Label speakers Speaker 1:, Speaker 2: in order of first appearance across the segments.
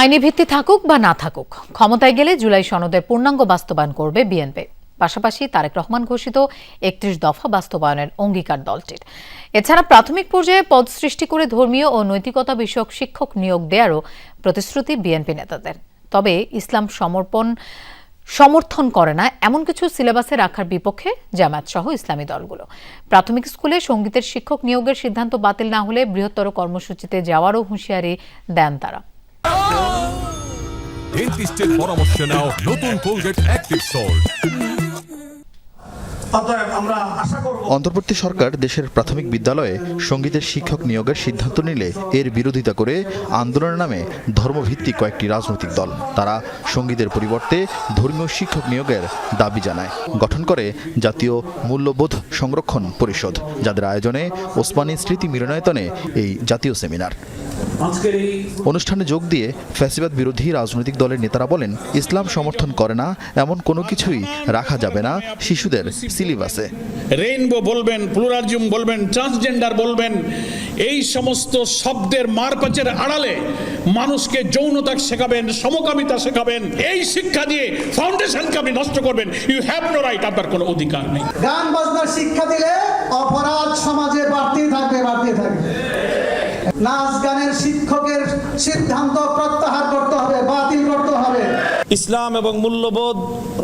Speaker 1: আইনি ভিত্তি থাকুক বা না থাকুক, ক্ষমতায় গেলে জুলাই সনদের পূর্ণাঙ্গ বাস্তবায়ন করবে বিএনপি। পাশাপাশি তারেক রহমান ঘোষিত একত্রিশ দফা বাস্তবায়নের অঙ্গীকার দলটির। এছাড়া প্রাথমিক পর্যায়ে পদ সৃষ্টি করে ধর্মীয় ও নৈতিকতা বিষয়ক শিক্ষক নিয়োগ দেওয়ারও প্রতিশ্রুতি বিএনপি নেতাদের। তবে ইসলাম সমর্পণ, সমর্থন করে না এমন কিছু সিলেবাসে রাখার বিপক্ষে জামায়াত সহ ইসলামী দলগুলো। প্রাথমিক স্কুলে সঙ্গীতের শিক্ষক নিয়োগের সিদ্ধান্ত বাতিল না হলে বৃহত্তর কর্মসূচিতে যাওয়ারও হুঁশিয়ারি দেন তারা।
Speaker 2: ডেন্টিস্টের পরামর্শ নাও নতুন কোলগেট অ্যাক্টিভ সল্ট
Speaker 3: অতএব আমরা আশা করব
Speaker 4: অন্তর্বর্তী সরকার দেশের প্রাথমিক বিদ্যালয়ে সঙ্গীতের শিক্ষক নিয়োগের সিদ্ধান্ত নিলে এর বিরোধিতা করে আন্দোলনের নামে ধর্মভিত্তিক কয়েকটি রাজনৈতিক দল। তারা সঙ্গীতের পরিবর্তে ধর্মীয় শিক্ষক নিয়োগের দাবি জানায়। গঠন করে জাতীয় মূল্যবোধ সংরক্ষণ পরিষদ যাদের আয়োজনে ওসমানী স্মৃতি মিলনায়তনে এই জাতীয় সেমিনার। অনুষ্ঠানে যোগ দিয়ে ফ্যাসিবাদ বিরোধী রাজনৈতিক দলের নেতারা বলেন ইসলাম সমর্থন করে না এমন কোনো কিছুই রাখা যাবে না শিশুদের সিলেবাসে।
Speaker 5: রেইনবো বলবেন প্লুরালিজম বলবেন ট্রান্সজেন্ডার বলবেন এই সমস্ত শব্দের মারপাচের আড়ালে মানুষকে যৌনতা শেখাবেন সমকামিতা শেখাবেন এই শিক্ষা দিয়ে ফাউন্ডেশনকে আপনি নষ্ট করবেন। ইউ হ্যাভ নো রাইট আপনার কোনো অধিকার নেই।
Speaker 6: গান বাজনার শিক্ষা দিলে অপরাধ সমাজে বাড়তেই থাকবে বাড়তেই থাকবে। নাচ গানের শিক্ষকের সিদ্ধান্ত প্রত্যাহার করতে হবে বাতিল করতে হবে।
Speaker 7: ইসলাম এবং মূল্যবোধ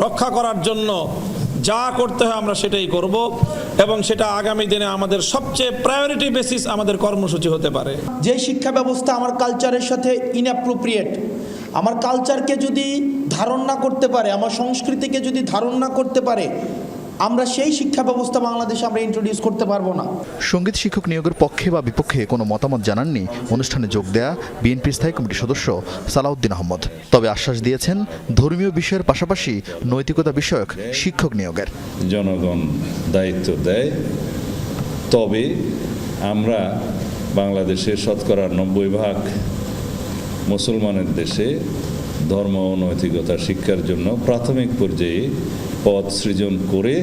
Speaker 7: রক্ষা করার জন্য যা করতে হয় আমরা সেটাই করব এবং সেটা আগামী দিনে আমাদের সবচেয়ে প্রায়োরিটি বেসিস আমাদের কর্মসূচি হতে পারে।
Speaker 8: যে শিক্ষা ব্যবস্থা আমার কালচারের সাথে ইনঅ্যাপ্রোপ্রিয়েট আমার কালচারকে যদি ধারণ না করতে পারে, আমার সংস্কৃতিকে যদি ধারণ না করতে পারে আমরা সেই শিক্ষা ব্যবস্থা বাংলাদেশে আমরা ইন্ট্রোডিউস করতে পারব না।
Speaker 4: সংগীত শিক্ষক নিয়োগের পক্ষে বা বিপক্ষে কোনো মতামত জানাননি অনুষ্ঠানে যোগ দেয়া বিএনপি স্থায়ী কমিটির সদস্য সালাউদ্দিন আহমদ। তবে আশ্বাস দিয়েছেন ধর্মীয় বিষয়ের পাশাপাশি নৈতিকতা বিষয়ক শিক্ষক নিয়োগের।
Speaker 9: জনগণ দায়িত্ব দেয়। তবে আমরা বাংলাদেশের শতকরা নব্বই ভাগ মুসলমানের দেশে ধর্ম ও নৈতিকতা শিক্ষার জন্য প্রাথমিক পর্যায়ে পদ সৃজন করে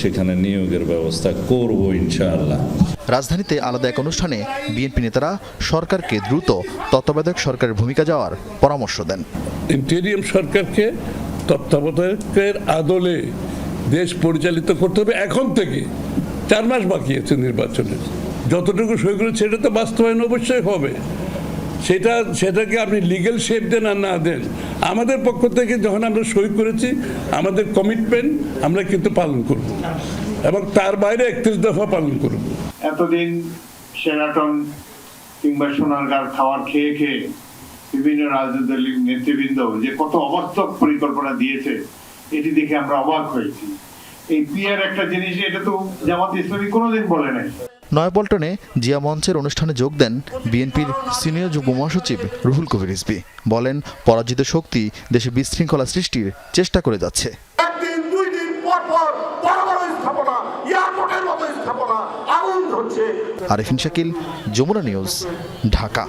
Speaker 9: সেখানে নিয়োগের ব্যবস্থা করব ইনশাআল্লাহ।
Speaker 4: রাজধানীতে আলাদা এক অনুষ্ঠানে বিএনপি নেতারা সরকারকে দ্রুত তত্ত্বাবধায়ক সরকারের ভূমিকা যাওয়ার পরামর্শ দেন।
Speaker 10: ইন্টেরিয়াম সরকারকে তত্ত্বাবধায়কের আদলে দেশ পরিচালিত করতে হবে এখন থেকে। চার মাস বাকি আছে নির্বাচনের। যতটুকু সই করে সেটা তো বাস্তবায়ন অবশ্যই হবে। সেটা, সেটাকে আপনি লিগেল শেপ দেন আর না দেন। আমাদের পক্ষ থেকে যখন আমরা সই করেছি, আমাদের কমিটমেন্ট আমরা কিন্তু পালন করব। এবং তার বাইরে একত্রিশ দফা পালন করব।
Speaker 11: এতদিন সেরাটন কিংবা সোনারগাঁর খাওয়ার খেয়ে খেয়ে বিভিন্ন রাজনৈতিক নেতৃবৃন্দ যে কত অবাস্তব পরিকল্পনা দিয়েছে, এটি দেখে আমরা অবাক হয়েছি। এই পিয়ার একটা জিনিস, এটা তো জামাত ইসলামী কোনোদিন বলে নাই।
Speaker 4: নয়াপল্টনে জিয়া মঞ্চের অনুষ্ঠানে যোগ দেন বিএনপির সিনিয়র যুগ্ম মহাসচিব রুহুল কবির ইসবি বলেন পরাজিত শক্তি দেশে বিশৃঙ্খলা সৃষ্টির চেষ্টা করে যাচ্ছে। আরিফিন শাকিল যমুনা নিউজ ঢাকা।